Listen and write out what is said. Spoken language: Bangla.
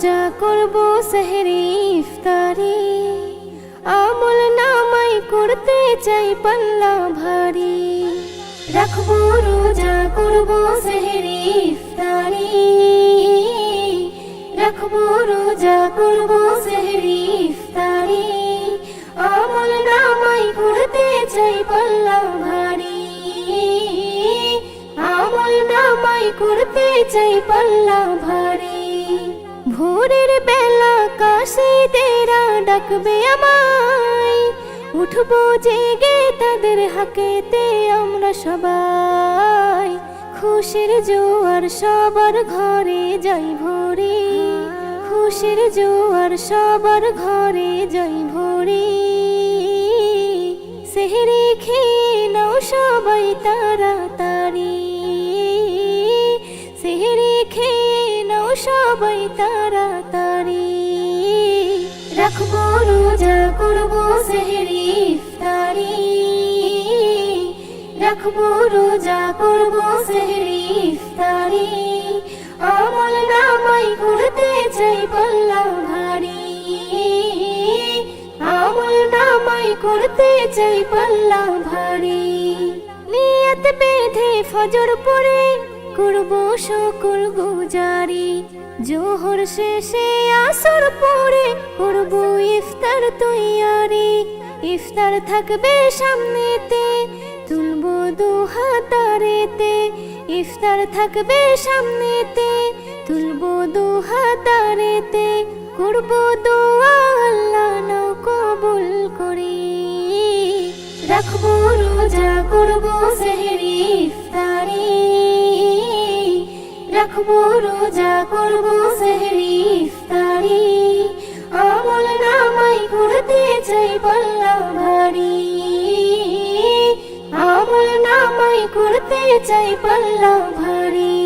রোজা করব সেহরি ইফতারি। আমল নামাই করতে চাই পাল্লা ভারী। রাখব রোজা, করব সেহরি ইফতারি। রাখব রোজা, করব সেহরি ইফতারি। আমল নামাই করতে চাই পাল্লা ভারী। আমল নামাই করতে চাই পাল্লা ভারী। বেলা কাশি তেরা ডাকবে আমায়। উঠবো জেগে তাদের হাকেতে আমরা সবাই। খুশির জোয়ার সবার ঘরে যাই ভরে। খুশির জোয়ার সবার ঘরে যাই ভরে। সেহরি খেয়ে নাও সবাই তাড়াতাড়ি রাখব রোজা করব সেহরি ইফতারি। রাখব রোজা করব সেহরি ইফতারি। আমল নামাই করতে চাই পাল্লা ভারী আমল নামাই করতে চাই পাল্লা ভারী নিয়ত বেঁধে ফজর পরে করব শুকুর গুজারি। জোহর শেষে আসর পরে করব ইফতার তৈয়ারি। ইফতার থাকবে সামনেতে, তুলবো দু হাতারেতে ইফতার থাকবে সামনেতে, তুলবো দু হাতারেতে করব দোয়া আল্লাহ কবুল করি। রাখব রোজা, করব সেহরি, ইফতারি। রাখব রোজা করব সেহরি ইফতারি। আমল নামাই করতে চাই পাল্লা ভারী। আমল নামাই করতে চাই পাল্লা ভারী।